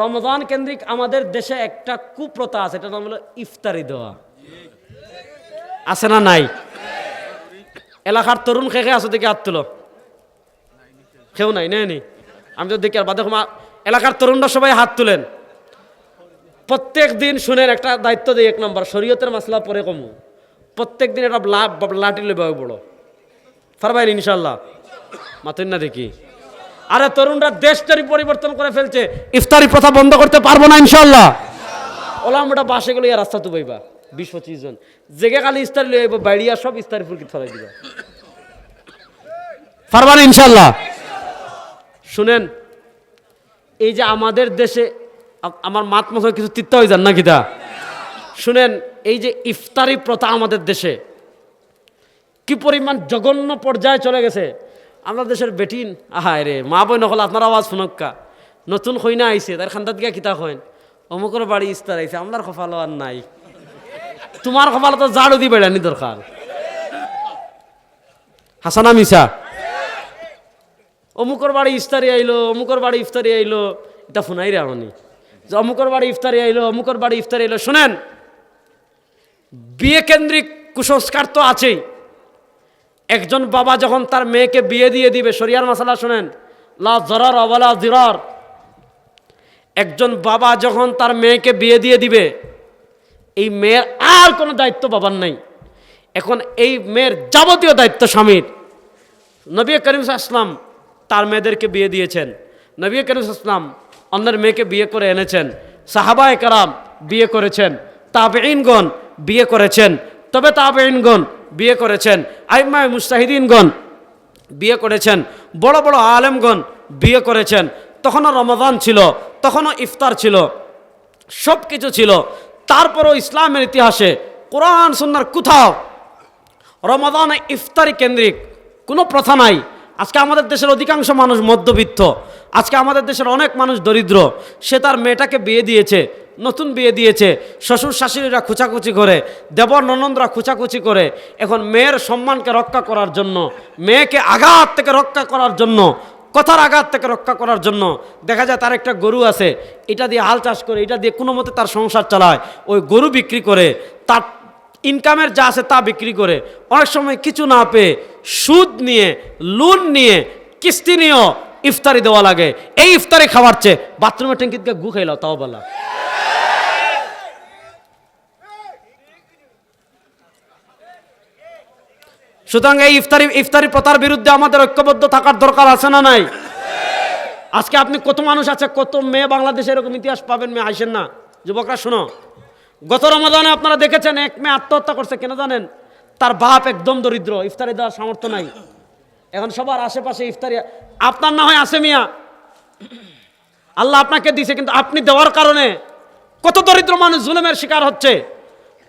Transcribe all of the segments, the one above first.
রমজান কেন্দ্রিক আমাদের দেশে একটা কুপ্রথা আছে এটা নাম হলো ইফতারি দেওয়া। আছে না নাই? এলাকার তরুণ খেয়ে খেয়ে আসো দেখে হাত তুলো। কেউ নাই নেই নি। আমি তো দেখি আর বাদে এলাকার তরুণরা সবাই হাত তুলেন। প্রত্যেক দিন শুনেন একটা দায়িত্ব দিই এক নম্বর, শরীয়তের মাসলা পরে কমু। প্রত্যেক দিন একটা লাঠি লেবে বড়। ফারবাইন ইনশাল্লাহ মাতুন না দেখি। আরে তরুণরা দেশটারই পরিবর্তন করে ফেলছে। ইফতারি প্রথা বন্ধ করতে পারব না ইনশাল্লাহ ওলাম ওটা বাসে গেলে ইয়া রাস্তা তো বইবা বিশ পঁচিশ জন। জেগে খালি ইস্তারি লই আইব বাইরিয়া সব ইস্তারি ফুলকি থরাই দিবা। পারবান ইনশাল্লাহ শুনেন এই যে আমাদের দেশে আমার মাত মতো কিছু তিত্ত হয়ে যান না কিতা শুনেন এই যে ইফতারি প্রথা আমাদের দেশে কি পরিমাণ জঘন্য পর্যায়ে চলে গেছে। আমরা দেশের বেটিন। আহায় রে, মা বই নকল, আপনার আওয়াজ শুনক্কা। নতুন হইনা আইছে, তার খান্দাত গিয়া কিতা হইন। অমুকর বাড়ি ইস্তার আইছে আপনার কপালও আর নাই। তোমার কপাল তো জাড়ু দি বেড়ানি দরকার হাসানা মিসা অমুকর বাড়ি ইফতারি আইলো অমুকর বাড়ি ইফতারি আইলো, এটা শুনাই রে আমি যে অমুকর বাড়ি ইফতারি আইলো অমুকর বাড়ি ইফতারি আইলো, শুনেন। বিয়ে কেন্দ্রিক কুসংস্কার তো আছেই। একজন বাবা যখন তার মেয়েকে বিয়ে দিয়ে দিবে, শরিয়ার মশালা শোনেন, লা জরার অবলা জিরার একজন বাবা যখন তার মেয়েকে বিয়ে দিয়ে দিবে, এই মেয়ের আর কোনো দায়িত্ব বাবার নাই। এখন এই মেয়ের যাবতীয় দায়িত্ব স্বামীর। নবী করিম আসলাম তার মেয়েদেরকে বিয়ে দিয়েছেন। নবী করিম আসলাম অন্যের মেয়েকে বিয়ে করে এনেছেন। সাহাবা একরাম বিয়ে করেছেন। তাবেইনগণ বিয়ে করেছেন। তবে তাবেইনগণ বিয়ে করেছেন আইমায় মুস্তাহিদিনগণ বিয়ে করেছেন, বড় বড় আলেমগণ বিয়ে করেছেন। তখনও রমাদান ছিল, তখনও ইফতার ছিল সব কিছু ছিল। তারপরও ইসলামের ইতিহাসে, কোরআন, সুন্নার কোথাও রমাদানে ইফতারি কেন্দ্রিক কোনো প্রথা নাই। আজকে আমাদের দেশের অধিকাংশ মানুষ মধ্যবিত্ত। আজকে আমাদের দেশের অনেক মানুষ দরিদ্র, সে তার মেয়েটাকে বিয়ে দিয়েছে, নতুন বিয়ে দিয়েছে, শ্বশুর শাশুড়িরা খুচাখুচি করে, দেবর ননন্দরা খুচাখুচি করে, এখন মেয়ের সম্মানকে রক্ষা করার জন্য, মেয়েকে আঘাত থেকে রক্ষা করার জন্য, কথার আঘাত থেকে রক্ষা করার জন্য, দেখা যায় তার একটা গরু আছে, এটা দিয়ে হাল চাষ করে, এটা দিয়ে কোনো মতে তার সংসার চালায়, ওই গরু বিক্রি করে, তার ইনকামের যা আছে তা বিক্রি করে, অনেক সময় কিছু না পেয়ে সুদ নিয়ে লোন নিয়ে, কিস্তি নিয়েও ইফতারি দেওয়া লাগে। এই ইফতারি খাওয়ার চেয়ে বাথরুমের ট্যাঙ্কিতে গু খাইলাও তাও বলা। সুতরাং এই ইফতারি ইফতারি প্রথার বিরুদ্ধে আমাদের ঐক্যবদ্ধ থাকার দরকার আছে না নাই? আজকে আপনি কত মানুষ আছে, কত মেয়ে বাংলাদেশে এরকম ইতিহাস পাবেন, মেয়ে আইসেন না? যুবকরা, শোনো। গত রমাদানে আপনারা দেখেছেন, এক মেয়ে আত্মহত্যা করছে, কেন জানেন? তার বাপ একদম দরিদ্র, ইফতারি দেওয়ার সামর্থ্য নাই। এখন সবার আশেপাশে ইফতারি আপনার না হয় আসে মিয়া। আল্লাহ আপনাকে দিছে, কিন্তু আপনি দেওয়ার কারণে কত দরিদ্র মানুষ জুলুমের শিকার হচ্ছে,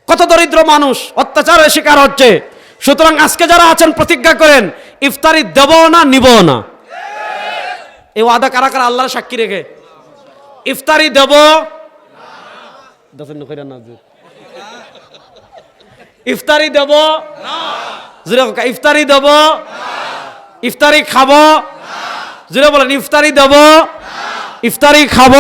কত দরিদ্র মানুষ অত্যাচারের শিকার হচ্ছে। সুতরাং আজকে যারা আছেন, প্রতিজ্ঞা করেন, ইফতারি দেব না, নিব না। এই ওয়াদা কারা কারা? আল্লাহর সাক্ষী রেখে। ইফতারি দেব ইফতারি দেব ইফতারি দেব ইফতারি খাব জুড়ে বলেন ইফতারি দেব ইফতারি খাব।